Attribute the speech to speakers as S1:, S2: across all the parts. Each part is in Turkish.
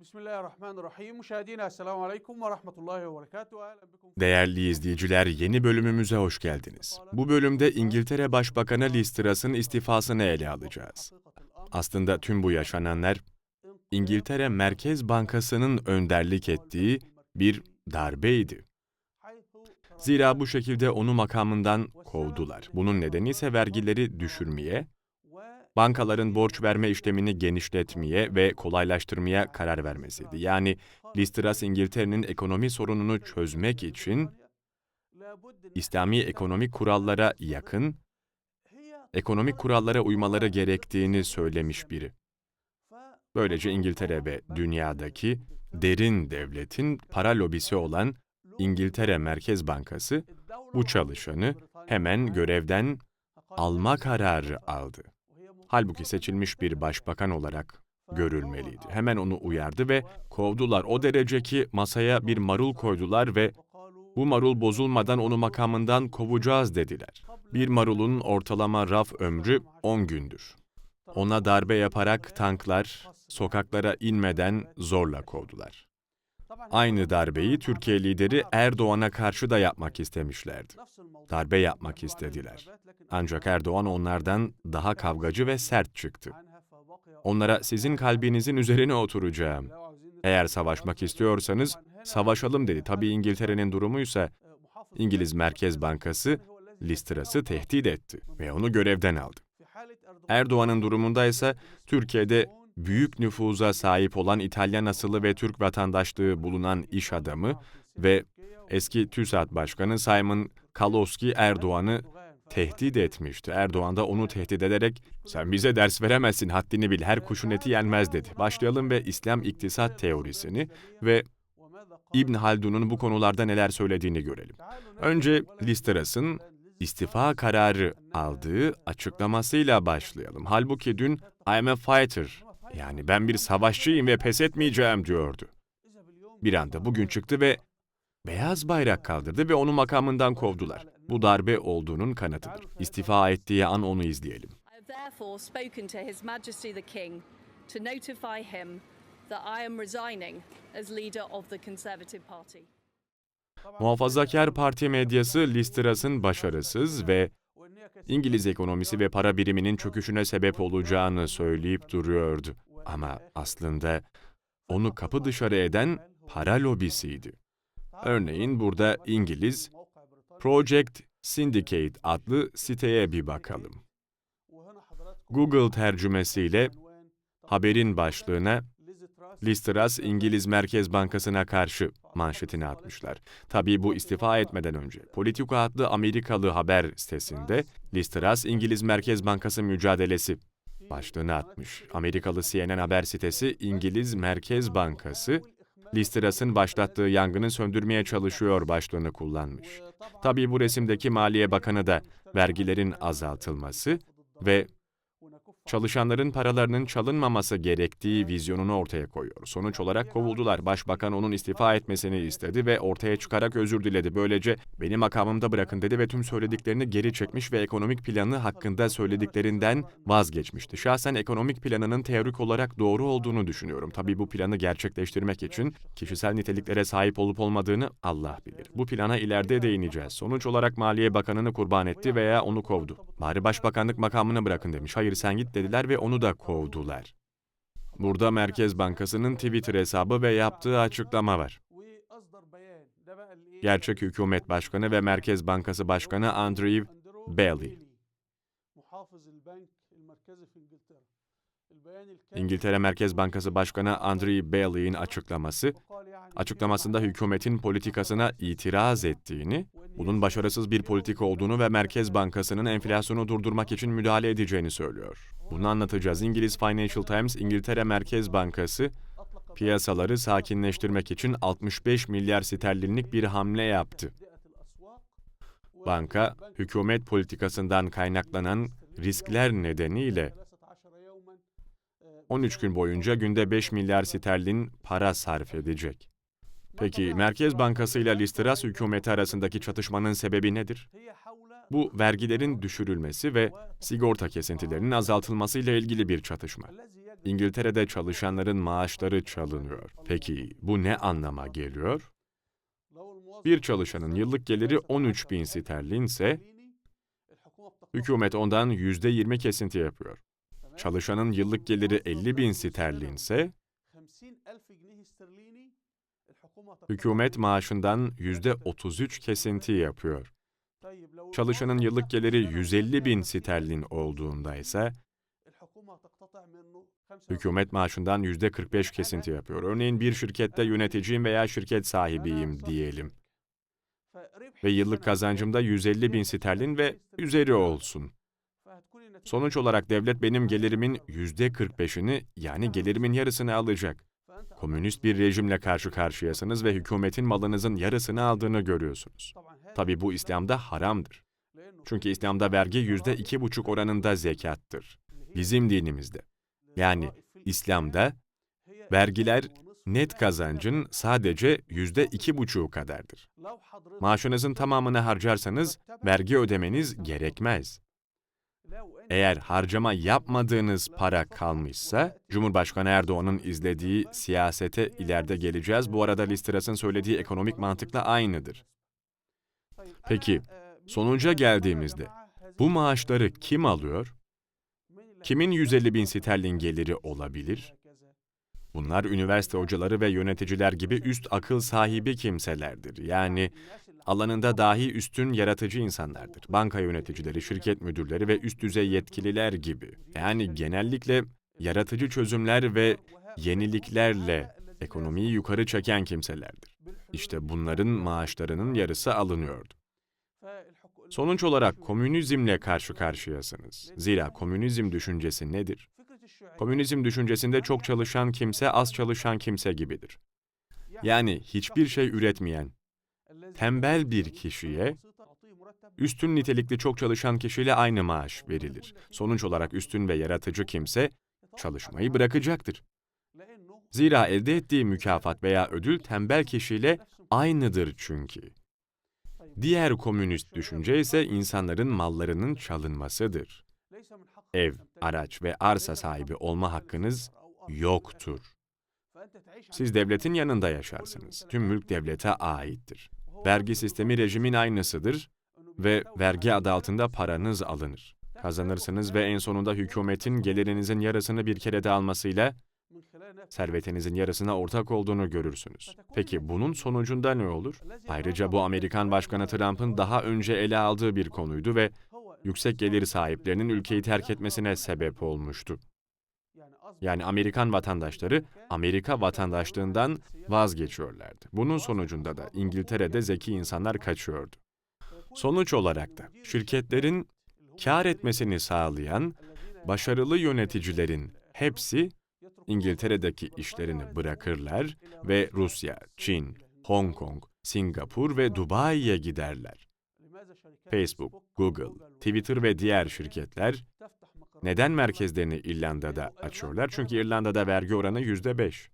S1: Bismillahirrahmanirrahim. Müşahedina selamun aleyküm ve rahmetullahi ve berekatuhu.
S2: Değerli izleyiciler, yeni bölümümüze hoş geldiniz. Bu bölümde İngiltere Başbakanı Liz Truss'ın istifasını ele alacağız. Aslında tüm bu yaşananlar, İngiltere Merkez Bankası'nın önderlik ettiği bir darbeydi. Zira bu şekilde onu makamından kovdular. Bunun nedeni ise vergileri düşürmeye, bankaların borç verme işlemini genişletmeye ve kolaylaştırmaya karar vermesiydi. Yani Liz Truss İngiltere'nin ekonomi sorununu çözmek için İslami ekonomik kurallara yakın, ekonomik kurallara uymaları gerektiğini söylemiş biri. Böylece İngiltere ve dünyadaki derin devletin para lobisi olan İngiltere Merkez Bankası bu çalışanı hemen görevden alma kararı aldı. Halbuki seçilmiş bir başbakan olarak görülmeliydi. Hemen onu uyardı ve kovdular. O derece ki masaya bir marul koydular ve bu marul bozulmadan onu makamından kovacağız dediler. Bir marulun ortalama raf ömrü 10 gündür. Ona darbe yaparak tanklar sokaklara inmeden zorla kovdular. Aynı darbeyi Türkiye lideri Erdoğan'a karşı da yapmak istemişlerdi. Darbe yapmak istediler. Ancak Erdoğan onlardan daha kavgacı ve sert çıktı. Onlara sizin kalbinizin üzerine oturacağım. Eğer savaşmak istiyorsanız savaşalım dedi. Tabii İngiltere'nin durumuysa İngiliz Merkez Bankası Liz Truss'ı tehdit etti ve onu görevden aldı. Erdoğan'ın durumunda ise Türkiye'de büyük nüfuza sahip olan İtalyan asıllı ve Türk vatandaşlığı bulunan iş adamı ve eski TÜSAT Başkanı Simon Kalowski Erdoğan'ı tehdit etmişti. Erdoğan da onu tehdit ederek sen bize ders veremezsin haddini bil her kuşun eti yenmez dedi. Başlayalım ve İslam iktisat teorisini ve İbn Haldun'un bu konularda neler söylediğini görelim. Önce Liz Truss'ın istifa kararı aldığı açıklamasıyla başlayalım. Halbuki dün I'm a fighter yani ben bir savaşçıyım ve pes etmeyeceğim diyordu. Bir anda bugün çıktı ve beyaz bayrak kaldırdı ve onu makamından kovdular. Bu darbe olduğunun kanıtıdır. İstifa ettiği an onu izleyelim.
S3: Therefore spoken to His Majesty the King to notify him that I am resigning as leader of the Conservative Party.
S2: Muhafazakar Parti medyası Liz Truss'ın başarısız ve İngiliz ekonomisi ve para biriminin çöküşüne sebep olacağını söyleyip duruyordu. Ama aslında onu kapı dışarı eden para lobisiydi. Örneğin burada İngiliz Project Syndicate adlı siteye bir bakalım. Google tercümesiyle haberin başlığına Liz Truss İngiliz Merkez Bankası'na karşı manşetini atmışlar. Tabii bu istifa etmeden önce Politico adlı Amerikalı haber sitesinde Liz Truss İngiliz Merkez Bankası mücadelesi başlığını atmış. Amerikalı CNN haber sitesi İngiliz Merkez Bankası Liz Truss'ın başlattığı yangını söndürmeye çalışıyor başlığını kullanmış. Tabii bu resimdeki Maliye Bakanı da vergilerin azaltılması ve çalışanların paralarının çalınmaması gerektiği vizyonunu ortaya koyuyor. Sonuç olarak kovuldular. Başbakan onun istifa etmesini istedi ve ortaya çıkarak özür diledi. Böylece beni makamımda bırakın dedi ve tüm söylediklerini geri çekmiş ve ekonomik planı hakkında söylediklerinden vazgeçmişti. Şahsen ekonomik planının teorik olarak doğru olduğunu düşünüyorum. Tabii bu planı gerçekleştirmek için kişisel niteliklere sahip olup olmadığını Allah bilir. Bu plana ileride değineceğiz. Sonuç olarak Maliye Bakanı'nı kurban etti veya onu kovdu. Bari başbakanlık makamını bırakın demiş. Hayır sen git dediler ve onu da kovdular. Burada Merkez Bankası'nın Twitter hesabı ve yaptığı açıklama var. Gerçek hükümet başkanı ve Merkez Bankası Başkanı Andrew Bailey. İngiltere Merkez Bankası Başkanı Andrew Bailey'in açıklaması, açıklamasında hükümetin politikasına itiraz ettiğini, bunun başarısız bir politika olduğunu ve Merkez Bankası'nın enflasyonu durdurmak için müdahale edeceğini söylüyor. Bunu anlatacağız. İngiliz Financial Times, İngiltere Merkez Bankası, piyasaları sakinleştirmek için 65 milyar sterlinlik bir hamle yaptı. Banka, hükümet politikasından kaynaklanan riskler nedeniyle 13 gün boyunca günde 5 milyar sterlin para sarf edecek. Peki Merkez Bankası ile Liz Truss hükümeti arasındaki çatışmanın sebebi nedir? Bu vergilerin düşürülmesi ve sigorta kesintilerinin azaltılması ile ilgili bir çatışma. İngiltere'de çalışanların maaşları çalınıyor. Peki bu ne anlama geliyor? Bir çalışanın yıllık geliri 13 bin sterlin ise hükümet ondan %20 kesinti yapıyor. Çalışanın yıllık geliri 50 bin sterlin ise hükümet maaşından %33 kesinti yapıyor. Çalışanın yıllık geliri 150 bin sterlin olduğunda ise hükümet maaşından %45 kesinti yapıyor. Örneğin bir şirkette yöneticiyim veya şirket sahibiyim diyelim ve yıllık kazancım da 150 bin sterlin ve üzeri olsun. Sonuç olarak devlet benim gelirimin %45'ini yani gelirimin yarısını alacak. Komünist bir rejimle karşı karşıyasınız ve hükümetin malınızın yarısını aldığını görüyorsunuz. Tabi bu İslam'da haramdır. Çünkü İslam'da vergi yüzde iki buçuk oranında zekattır. Bizim dinimizde. Yani İslam'da vergiler net kazancın sadece yüzde iki buçuğu kadardır. Maaşınızın tamamını harcarsanız vergi ödemeniz gerekmez. Eğer harcama yapmadığınız para kalmışsa, Cumhurbaşkanı Erdoğan'ın izlediği siyasete ileride geleceğiz. Bu arada Listras'ın söylediği ekonomik mantıkla aynıdır. Peki, sonuca geldiğimizde bu maaşları kim alıyor? Kimin 150 bin sterlin geliri olabilir? Bunlar üniversite hocaları ve yöneticiler gibi üst akıl sahibi kimselerdir. Yani alanında dahi üstün yaratıcı insanlardır. Banka yöneticileri, şirket müdürleri ve üst düzey yetkililer gibi. Yani genellikle yaratıcı çözümler ve yeniliklerle ekonomiyi yukarı çeken kimselerdir. İşte bunların maaşlarının yarısı alınıyordu. Sonuç olarak komünizmle karşı karşıyasınız. Zira komünizm düşüncesi nedir? Komünizm düşüncesinde çok çalışan kimse az çalışan kimse gibidir. Yani hiçbir şey üretmeyen, tembel bir kişiye üstün nitelikli çok çalışan kişiyle aynı maaş verilir. Sonuç olarak üstün ve yaratıcı kimse çalışmayı bırakacaktır. Zira elde ettiği mükafat veya ödül tembel kişiyle aynıdır çünkü. Diğer komünist düşünce ise insanların mallarının çalınmasıdır. Ev, araç ve arsa sahibi olma hakkınız yoktur. Siz devletin yanında yaşarsınız. Tüm mülk devlete aittir. Vergi sistemi rejimin aynısıdır ve vergi adı altında paranız alınır. Kazanırsınız ve en sonunda hükümetin gelirinizin yarısını bir kerede almasıyla servetinizin yarısına ortak olduğunu görürsünüz. Peki bunun sonucunda ne olur? Ayrıca bu Amerikan Başkanı Trump'ın daha önce ele aldığı bir konuydu ve yüksek gelir sahiplerinin ülkeyi terk etmesine sebep olmuştu. Yani Amerikan vatandaşları Amerika vatandaşlığından vazgeçiyorlardı. Bunun sonucunda da İngiltere'de zeki insanlar kaçıyordu. Sonuç olarak da şirketlerin kar etmesini sağlayan başarılı yöneticilerin hepsi İngiltere'deki işlerini bırakırlar ve Rusya, Çin, Hong Kong, Singapur ve Dubai'ye giderler. Facebook, Google, Twitter ve diğer şirketler neden merkezlerini İrlanda'da açıyorlar? Çünkü İrlanda'da vergi oranı yüzde beş.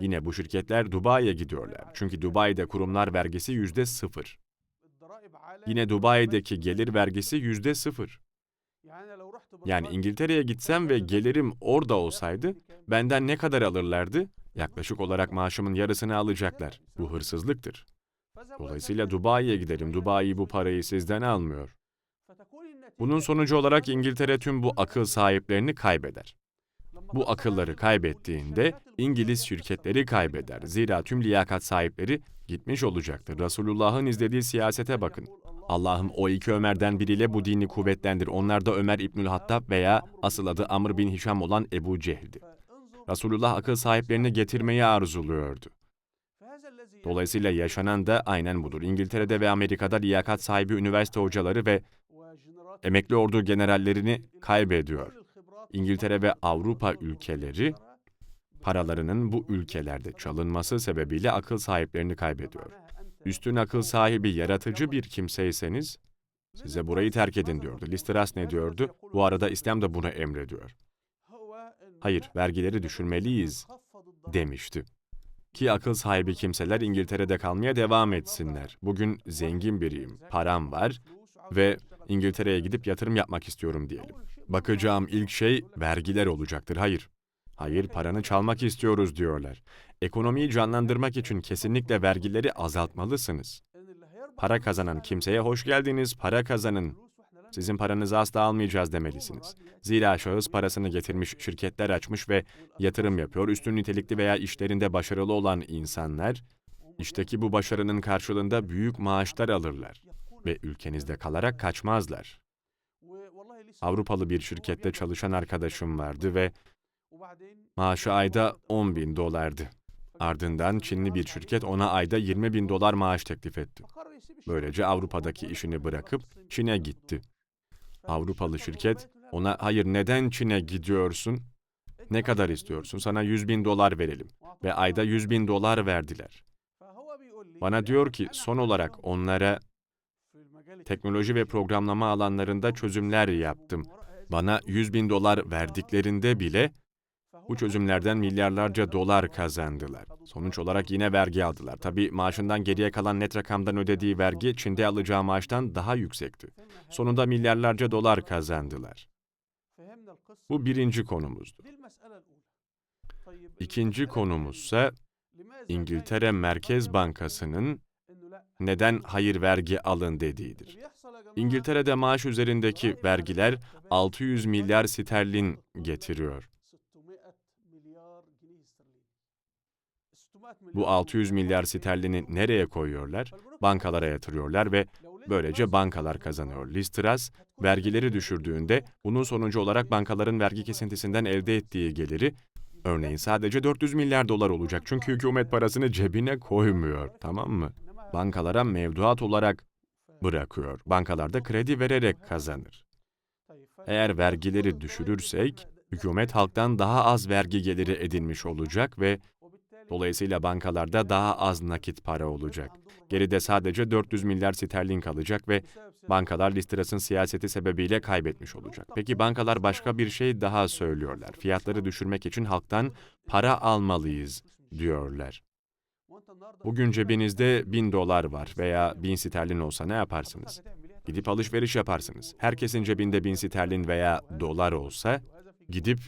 S2: Yine bu şirketler Dubai'ye gidiyorlar. Çünkü Dubai'de kurumlar vergisi yüzde sıfır. Yine Dubai'deki gelir vergisi yüzde sıfır. Yani İngiltere'ye gitsem ve gelirim orada olsaydı, benden ne kadar alırlardı? Yaklaşık olarak maaşımın yarısını alacaklar. Bu hırsızlıktır. Dolayısıyla Dubai'ye gidelim. Dubai bu parayı sizden almıyor. Bunun sonucu olarak İngiltere tüm bu akıl sahiplerini kaybeder. Bu akılları kaybettiğinde İngiliz şirketleri kaybeder. Zira tüm liyakat sahipleri gitmiş olacaktır. Resulullah'ın izlediği siyasete bakın. Allah'ım o iki Ömer'den biriyle bu dini kuvvetlendir. Onlar da Ömer İbnül Hattab veya asıl adı Amr bin Hişam olan Ebu Cehil'di. Resulullah akıl sahiplerini getirmeyi arzuluyordu. Dolayısıyla yaşanan da aynen budur. İngiltere'de ve Amerika'da liyakat sahibi üniversite hocaları ve emekli ordu generallerini kaybediyor. İngiltere ve Avrupa ülkeleri paralarının bu ülkelerde çalınması sebebiyle akıl sahiplerini kaybediyor. Üstün akıl sahibi, yaratıcı bir kimseyseniz size burayı terk edin diyordu. Listras ne diyordu? Bu arada İslam da bunu emrediyor. Hayır, vergileri düşürmeliyiz demişti. Ki akıl sahibi kimseler İngiltere'de kalmaya devam etsinler. Bugün zengin biriyim, param var ve İngiltere'ye gidip yatırım yapmak istiyorum diyelim. Bakacağım ilk şey vergiler olacaktır. Hayır. Hayır, paranı çalmak istiyoruz diyorlar. Ekonomiyi canlandırmak için kesinlikle vergileri azaltmalısınız. Para kazanan kimseye hoş geldiniz, para kazanın. Sizin paranızı asla almayacağız demelisiniz. Zira şahıs parasını getirmiş, şirketler açmış ve yatırım yapıyor. Üstün nitelikli veya işlerinde başarılı olan insanlar, işteki bu başarının karşılığında büyük maaşlar alırlar ve ülkenizde kalarak kaçmazlar. Avrupalı bir şirkette çalışan arkadaşım vardı ve maaşı ayda 10 bin dolardı. Ardından Çinli bir şirket ona ayda 20 bin dolar maaş teklif etti. Böylece Avrupa'daki işini bırakıp Çin'e gitti. Avrupalı şirket ona hayır neden Çin'e gidiyorsun? Ne kadar istiyorsun? Sana 100 bin dolar verelim. Ve ayda 100 bin dolar verdiler. Bana diyor ki son olarak onlara teknoloji ve programlama alanlarında çözümler yaptım. Bana 100 bin dolar verdiklerinde bile bu çözümlerden milyarlarca dolar kazandılar. Sonuç olarak yine vergi aldılar. Tabii maaşından geriye kalan net rakamdan ödediği vergi Çin'de alacağı maaştan daha yüksekti. Sonunda milyarlarca dolar kazandılar. Bu birinci konumuzdu. İkinci konumuzsa İngiltere Merkez Bankası'nın neden hayır vergi alın dediğidir. İngiltere'de maaş üzerindeki vergiler 600 milyar sterlin getiriyor. Bu 600 milyar sterlini nereye koyuyorlar? Bankalara yatırıyorlar ve böylece bankalar kazanıyor. Liz vergileri düşürdüğünde bunun sonucu olarak bankaların vergi kesintisinden elde ettiği geliri örneğin sadece 400 milyar dolar olacak. Çünkü hükümet parasını cebine koymuyor, tamam mı? Bankalara mevduat olarak bırakıyor. Bankalarda kredi vererek kazanır. Eğer vergileri düşürürsek, hükümet halktan daha az vergi geliri edinmiş olacak ve dolayısıyla bankalarda daha az nakit para olacak. Geride sadece 400 milyar sterlin kalacak ve bankalar Listras'ın siyaseti sebebiyle kaybetmiş olacak. Peki bankalar başka bir şey daha söylüyorlar. Fiyatları düşürmek için halktan para almalıyız diyorlar. Bugün cebinizde bin dolar var veya bin sterlin olsa ne yaparsınız? Gidip alışveriş yaparsınız. Herkesin cebinde bin sterlin veya dolar olsa gidip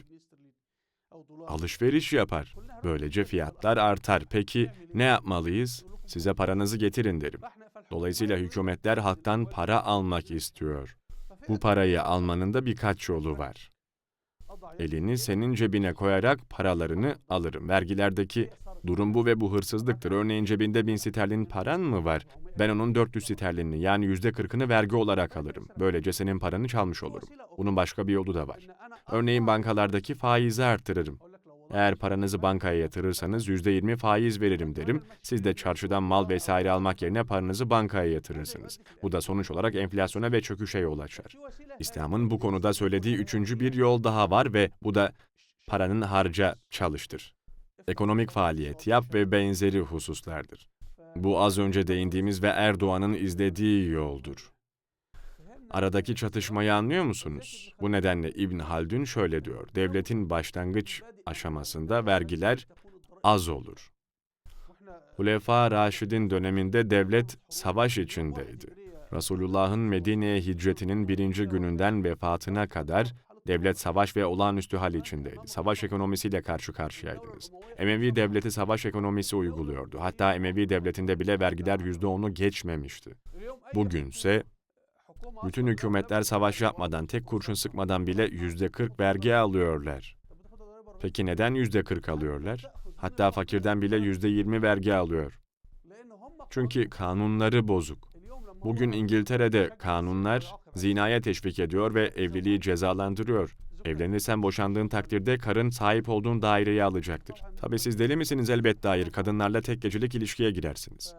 S2: alışveriş yapar. Böylece fiyatlar artar. Peki ne yapmalıyız? Size paranızı getirin derim. Dolayısıyla hükümetler halktan para almak istiyor. Bu parayı almanın da birkaç yolu var. Elini senin cebine koyarak paralarını alırım. Vergilerdeki durum bu ve bu hırsızlıktır. Örneğin cebinde bin sterlin paran mı var? Ben onun 400 sterlinini yani yüzde kırkını vergi olarak alırım. Böylece senin paranı çalmış olurum. Bunun başka bir yolu da var. Örneğin bankalardaki faizi arttırırım. Eğer paranızı bankaya yatırırsanız yüzde yirmi faiz veririm derim. Siz de çarşıdan mal vesaire almak yerine paranızı bankaya yatırırsınız. Bu da sonuç olarak enflasyona ve çöküşe yol açar. İslam'ın bu konuda söylediği üçüncü bir yol daha var ve bu da paranın harca çalıştır. Ekonomik faaliyet yap ve benzeri hususlardır. Bu az önce değindiğimiz ve Erdoğan'ın izlediği yoldur. Aradaki çatışmayı anlıyor musunuz? Bu nedenle İbn Haldun şöyle diyor. Devletin başlangıç aşamasında vergiler az olur. Hulefâ Raşid'in döneminde devlet savaş içindeydi. Resulullah'ın Medine'ye hicretinin birinci gününden vefatına kadar devlet savaş ve olağanüstü hal içindeydi. Savaş ekonomisiyle karşı karşıyaydınız. Emevi devleti savaş ekonomisi uyguluyordu. Hatta Emevi devletinde bile vergiler %10'u geçmemişti. Bugünse bütün hükümetler savaş yapmadan, tek kurşun sıkmadan bile yüzde 40 vergi alıyorlar. Peki neden yüzde 40 alıyorlar? Hatta fakirden bile yüzde 20 vergi alıyor. Çünkü kanunları bozuk. Bugün İngiltere'de kanunlar zinaya teşvik ediyor ve evliliği cezalandırıyor. Evlenirsen boşandığın takdirde karın sahip olduğun daireyi alacaktır. Tabii siz deli misiniz elbette hayır. Kadınlarla tek gecelik ilişkiye girersiniz.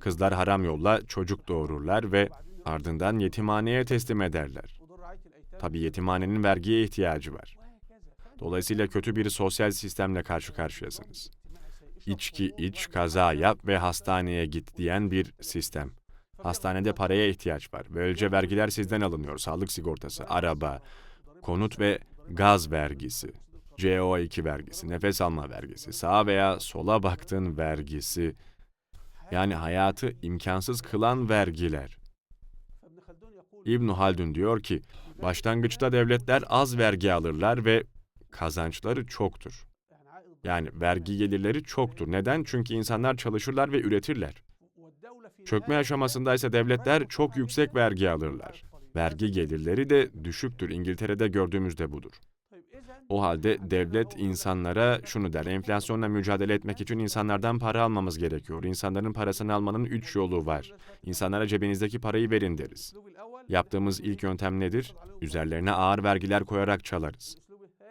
S2: Kızlar haram yolla çocuk doğururlar ve ardından yetimhaneye teslim ederler. Tabii yetimhanenin vergiye ihtiyacı var. Dolayısıyla kötü bir sosyal sistemle karşı karşıyasınız. İçki iç, kaza yap ve hastaneye git diyen bir sistem. Hastanede paraya ihtiyaç var. Böylece vergiler sizden alınıyor. Sağlık sigortası, araba, konut ve gaz vergisi, CO2 vergisi, nefes alma vergisi, sağa veya sola baktığın vergisi, yani hayatı imkansız kılan vergiler. İbn Haldun diyor ki, başlangıçta devletler az vergi alırlar ve kazançları çoktur. Yani vergi gelirleri çoktur. Neden? Çünkü insanlar çalışırlar ve üretirler. Çökme aşamasında ise devletler çok yüksek vergi alırlar. Vergi gelirleri de düşüktür. İngiltere'de gördüğümüzde budur. O halde devlet insanlara şunu der, enflasyonla mücadele etmek için insanlardan para almamız gerekiyor. İnsanların parasını almanın üç yolu var. İnsanlara cebinizdeki parayı verin deriz. Yaptığımız ilk yöntem nedir? Üzerlerine ağır vergiler koyarak çalarız.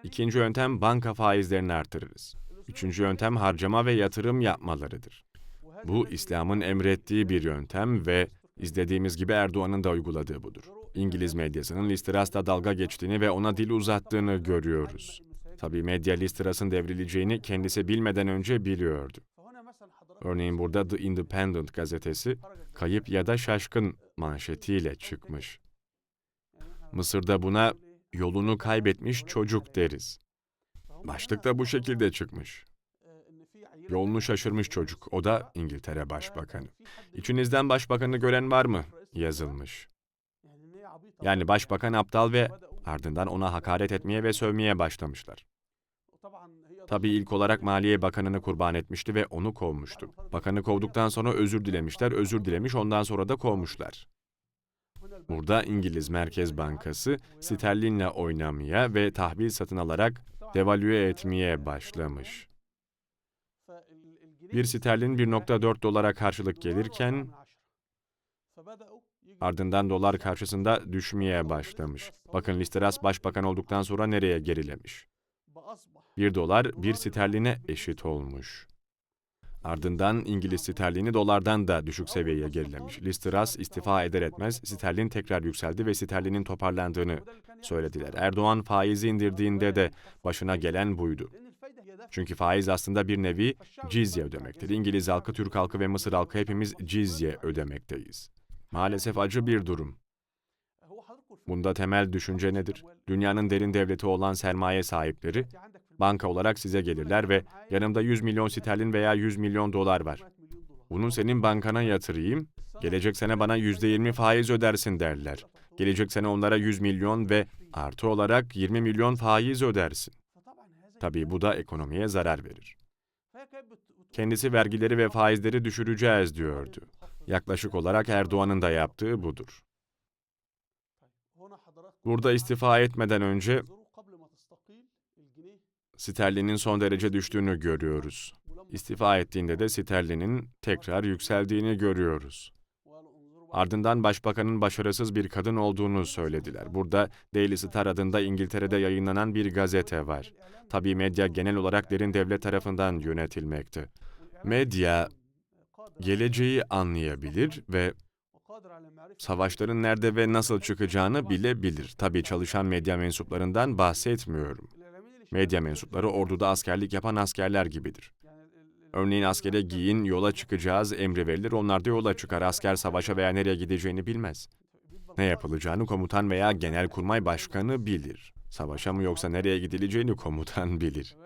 S2: İkinci yöntem banka faizlerini artırırız. Üçüncü yöntem harcama ve yatırım yapmalarıdır. Bu İslam'ın emrettiği bir yöntem ve izlediğimiz gibi Erdoğan'ın da uyguladığı budur. İngiliz medyasının Listras'ta dalga geçtiğini ve ona dil uzattığını görüyoruz. Tabii medya Listras'ın devrileceğini kendisi bilmeden önce biliyordu. Örneğin burada The Independent gazetesi kayıp ya da şaşkın manşetiyle çıkmış. Mısır'da buna yolunu kaybetmiş çocuk deriz. Başlık da bu şekilde çıkmış. Yolunu şaşırmış çocuk. O da İngiltere Başbakanı. İçinizden başbakanı gören var mı? Yazılmış. Yani başbakan aptal ve ardından ona hakaret etmeye ve sövmeye başlamışlar. Tabii ilk olarak Maliye Bakanı'nı kurban etmişti ve onu kovmuştu. Bakanı kovduktan sonra özür dilemişler, özür dilemiş, ondan sonra da kovmuşlar. Burada İngiliz Merkez Bankası sterlinle oynamaya ve tahvil satın alarak devalüe etmeye başlamış. Bir sterlin 1.4 dolara karşılık gelirken ardından dolar karşısında düşmeye başlamış. Bakın Listeras başbakan olduktan sonra nereye gerilemiş? 1 dolar 1 sterline eşit olmuş. Ardından İngiliz sterlini dolardan da düşük seviyeye gerilemiş. Listeras istifa eder etmez sterlin tekrar yükseldi ve sterlinin toparlandığını söylediler. Erdoğan faizi indirdiğinde de başına gelen buydu. Çünkü faiz aslında bir nevi cizye ödemektir. İngiliz halkı, Türk halkı ve Mısır halkı hepimiz cizye ödemekteyiz. Maalesef acı bir durum. Bunda temel düşünce nedir? Dünyanın derin devleti olan sermaye sahipleri banka olarak size gelirler ve yanımda 100 milyon sterlin veya 100 milyon dolar var. Bunu senin bankana yatırayım, gelecek sene bana %20 faiz ödersin derler. Gelecek sene onlara 100 milyon ve artı olarak 20 milyon faiz ödersin. Tabii bu da ekonomiye zarar verir. Kendisi vergileri ve faizleri düşüreceğiz diyordu. Yaklaşık olarak Erdoğan'ın da yaptığı budur. Burada istifa etmeden önce sterlinin son derece düştüğünü görüyoruz. İstifa ettiğinde de sterlinin tekrar yükseldiğini görüyoruz. Ardından başbakanın başarısız bir kadın olduğunu söylediler. Burada Daily Star adında İngiltere'de yayınlanan bir gazete var. Tabii medya genel olarak derin devlet tarafından yönetilmekte. Medya geleceği anlayabilir ve savaşların nerede ve nasıl çıkacağını bilebilir. Tabii çalışan medya mensuplarından bahsetmiyorum. Medya mensupları orduda askerlik yapan askerler gibidir. Örneğin askere giyin, yola çıkacağız emri verilir, onlar da yola çıkar. Asker savaşa veya nereye gideceğini bilmez. Ne yapılacağını komutan veya genelkurmay başkanı bilir. Savaşa mı yoksa nereye gidileceğini komutan bilir.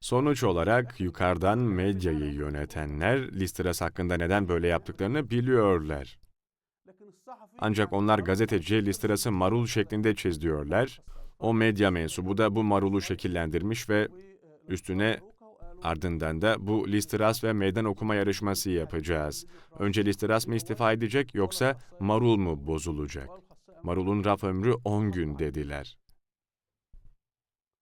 S2: Sonuç olarak yukarıdan medyayı yönetenler Listras hakkında neden böyle yaptıklarını biliyorlar. Ancak onlar gazeteci Listras'ı marul şeklinde çiziyorlar. O medya mensubu da bu marulu şekillendirmiş ve üstüne ardından da bu Listras ve meydan okuma yarışması yapacağız. Önce Listras mı istifa edecek yoksa marul mu bozulacak? Marul'un raf ömrü 10 gün dediler.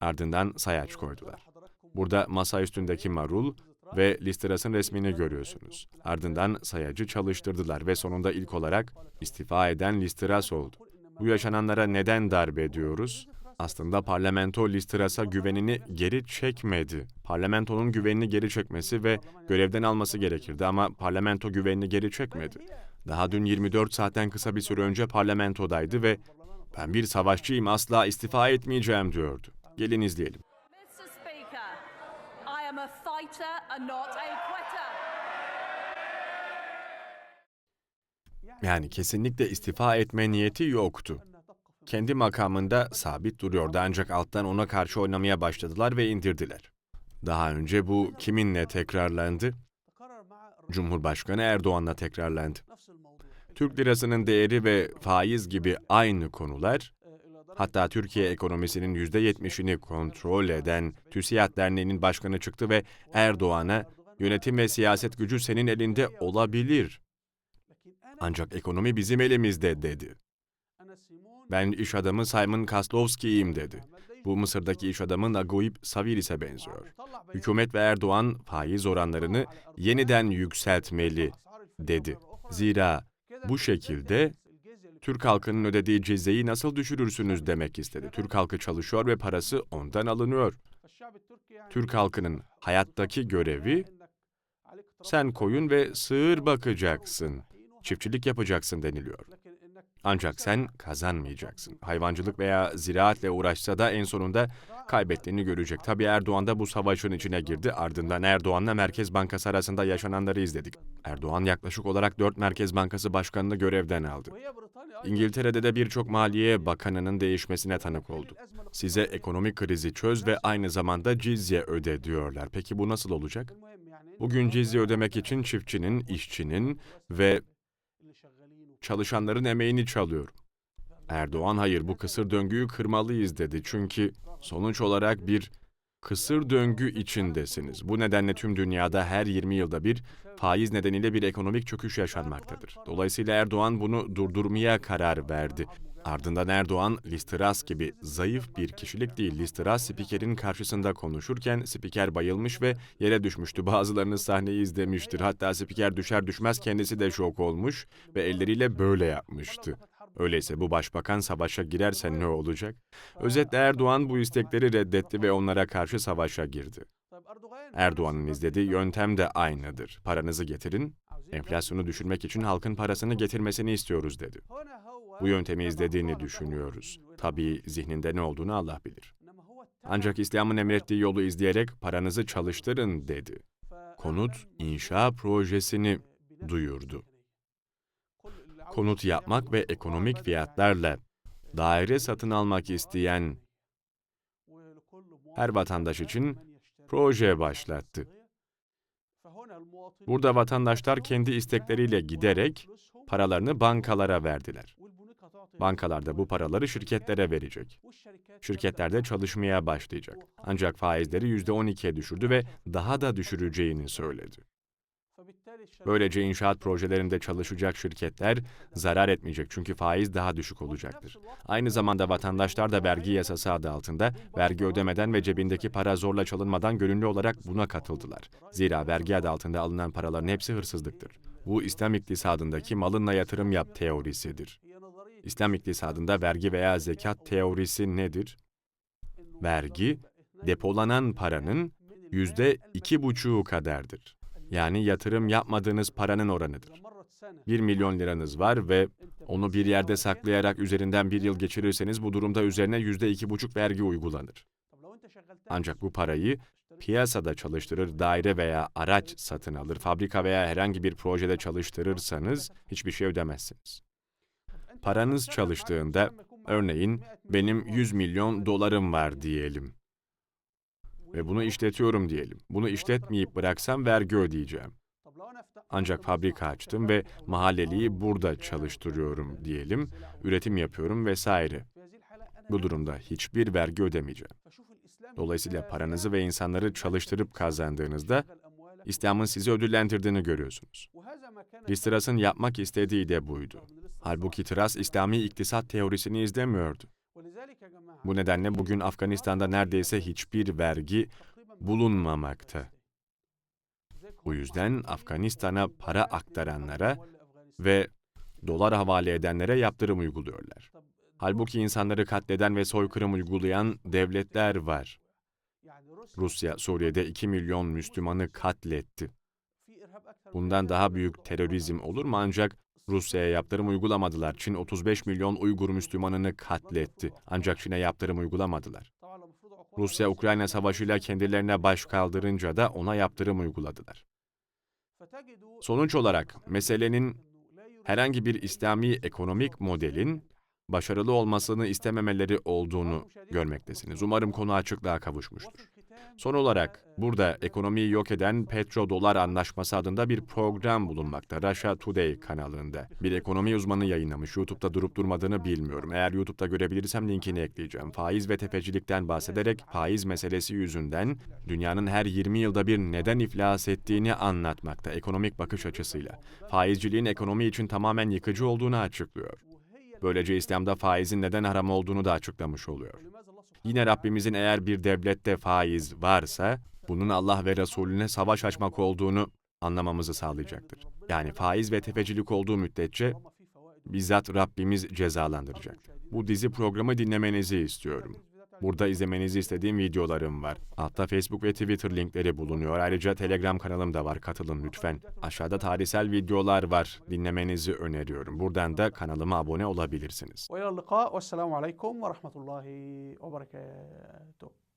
S2: Ardından sayaç koydular. Burada masa üstündeki marul ve Listras'ın resmini görüyorsunuz. Ardından sayacı çalıştırdılar ve sonunda ilk olarak istifa eden Listras oldu. Bu yaşananlara neden darbe ediyoruz? Aslında parlamento Listras'a güvenini geri çekmedi. Parlamentonun güvenini geri çekmesi ve görevden alması gerekirdi ama parlamento güvenini geri çekmedi. Daha dün 24 saatten kısa bir süre önce parlamentodaydı ve ben bir savaşçıyım asla istifa etmeyeceğim diyordu. Gelin izleyelim. Yani kesinlikle istifa etme niyeti yoktu. Kendi makamında sabit duruyordu ancak alttan ona karşı oynamaya başladılar ve indirdiler. Daha önce bu kiminle tekrarlandı? Cumhurbaşkanı Erdoğan'la tekrarlandı. Türk lirasının değeri ve faiz gibi aynı konular, hatta Türkiye ekonomisinin %70'ini kontrol eden TÜSİAD Derneği'nin başkanı çıktı ve Erdoğan'a yönetim ve siyaset gücü senin elinde olabilir. Ancak ekonomi bizim elimizde dedi. Ben iş adamı Simon Kaslovski'yim dedi. Bu Mısır'daki iş adamı Naguib Saviris'e benziyor. Hükümet ve Erdoğan faiz oranlarını yeniden yükseltmeli dedi. Zira bu şekilde Türk halkının ödediği cizyeyi nasıl düşürürsünüz demek istedi. Türk halkı çalışıyor ve parası ondan alınıyor. Türk halkının hayattaki görevi sen koyun ve sığır bakacaksın, çiftçilik yapacaksın deniliyor. Ancak sen kazanmayacaksın. Hayvancılık veya ziraatle uğraşsa da en sonunda kaybettiğini görecek. Tabii Erdoğan da bu savaşın içine girdi. Ardından Erdoğan'la Merkez Bankası arasında yaşananları izledik. Erdoğan yaklaşık olarak 4 Merkez Bankası başkanını görevden aldı. İngiltere'de de birçok maliye bakanının değişmesine tanık oldu. Size ekonomik krizi çöz ve aynı zamanda cizye öde diyorlar. Peki bu nasıl olacak? Bugün cizye ödemek için çiftçinin, işçinin ve çalışanların emeğini çalıyorum. Erdoğan hayır bu kısır döngüyü kırmalıyız dedi. Çünkü sonuç olarak bir kısır döngü içindesiniz. Bu nedenle tüm dünyada her 20 yılda bir faiz nedeniyle bir ekonomik çöküş yaşanmaktadır. Dolayısıyla Erdoğan bunu durdurmaya karar verdi. Ardından Erdoğan, Listras gibi zayıf bir kişilik değil, Listras spikerin karşısında konuşurken spiker bayılmış ve yere düşmüştü. Bazılarınız sahneyi izlemiştir. Hatta spiker düşer düşmez kendisi de şok olmuş ve elleriyle böyle yapmıştı. Öyleyse bu başbakan savaşa girerse ne olacak? Özetle Erdoğan bu istekleri reddetti ve onlara karşı savaşa girdi. Erdoğan'ın izlediği yöntem de aynıdır. Paranızı getirin, enflasyonu düşürmek için halkın parasını getirmesini istiyoruz dedi. Bu yöntemi izlediğini düşünüyoruz. Tabii zihninde ne olduğunu Allah bilir. Ancak İslam'ın emrettiği yolu izleyerek paranızı çalıştırın dedi. Konut inşa projesini duyurdu. Konut yapmak ve ekonomik fiyatlarla daire satın almak isteyen her vatandaş için proje başlattı. Burada vatandaşlar kendi istekleriyle giderek paralarını bankalara verdiler. Bankalar da bu paraları şirketlere verecek. Şirketler de çalışmaya başlayacak. Ancak faizleri %12'ye düşürdü ve daha da düşüreceğini söyledi. Böylece inşaat projelerinde çalışacak şirketler zarar etmeyecek çünkü faiz daha düşük olacaktır. Aynı zamanda vatandaşlar da vergi yasası adı altında vergi ödemeden ve cebindeki para zorla çalınmadan gönüllü olarak buna katıldılar. Zira vergi adı altında alınan paraların hepsi hırsızlıktır. Bu İslam iktisadındaki malınla yatırım yap teorisidir. İslam iktisadında vergi veya zekat teorisi nedir? Vergi, depolanan paranın yüzde iki buçuğu kadardır. Yani yatırım yapmadığınız paranın oranıdır. 1 milyon liranız var ve onu bir yerde saklayarak üzerinden bir yıl geçirirseniz bu durumda üzerine yüzde iki buçuk vergi uygulanır. Ancak bu parayı piyasada çalıştırır, daire veya araç satın alır, fabrika veya herhangi bir projede çalıştırırsanız hiçbir şey ödemezsiniz. Paranız çalıştığında, örneğin benim 100 milyon dolarım var diyelim ve bunu işletiyorum diyelim. Bunu işletmeyip bıraksam vergi ödeyeceğim. Ancak fabrika açtım ve mahalleliyi burada çalıştırıyorum diyelim, üretim yapıyorum vesaire. Bu durumda hiçbir vergi ödemeyeceğim. Dolayısıyla paranızı ve insanları çalıştırıp kazandığınızda İslam'ın sizi ödüllendirdiğini görüyorsunuz. Listras'ın yapmak istediği de buydu. Halbuki Tras İslami iktisat teorisini izlemiyordu. Bu nedenle bugün Afganistan'da neredeyse hiçbir vergi bulunmamakta. Bu yüzden Afganistan'a para aktaranlara ve dolar havale edenlere yaptırım uyguluyorlar. Halbuki insanları katleden ve soykırım uygulayan devletler var. Rusya, Suriye'de 2 milyon Müslümanı katletti. Bundan daha büyük terörizm olur mu ancak Rusya'ya yaptırım uygulamadılar. Çin 35 milyon Uygur Müslümanını katletti. Ancak Çin'e yaptırım uygulamadılar. Rusya Ukrayna savaşıyla kendilerine baş kaldırınca da ona yaptırım uyguladılar. Sonuç olarak meselenin herhangi bir İslami ekonomik modelin başarılı olmasını istememeleri olduğunu görmektesiniz. Umarım konu açıklığa kavuşmuştur. Son olarak burada ekonomiyi yok eden petrodolar anlaşması adında bir program bulunmakta Russia Today kanalında. Bir ekonomi uzmanı yayınlamış. YouTube'da durup durmadığını bilmiyorum. Eğer YouTube'da görebilirsem linkini ekleyeceğim. Faiz ve tefecilikten bahsederek faiz meselesi yüzünden dünyanın her 20 yılda bir neden iflas ettiğini anlatmakta ekonomik bakış açısıyla. Faizciliğin ekonomi için tamamen yıkıcı olduğunu açıklıyor. Böylece İslam'da faizin neden haram olduğunu da açıklamış oluyor. Yine Rabbimizin eğer bir devlette faiz varsa, bunun Allah ve Resulüne savaş açmak olduğunu anlamamızı sağlayacaktır. Yani faiz ve tefecilik olduğu müddetçe bizzat Rabbimiz cezalandıracak. Bu dizi programı dinlemenizi istiyorum. Burada izlemenizi istediğim videolarım var. Altta Facebook ve Twitter linkleri bulunuyor. Ayrıca Telegram kanalım da var. Katılın lütfen. Aşağıda tarihsel videolar var. Dinlemenizi öneriyorum. Buradan da kanalıma abone olabilirsiniz.
S1: Ve ila lika. Ve rahmetullahi ve berekatuhu.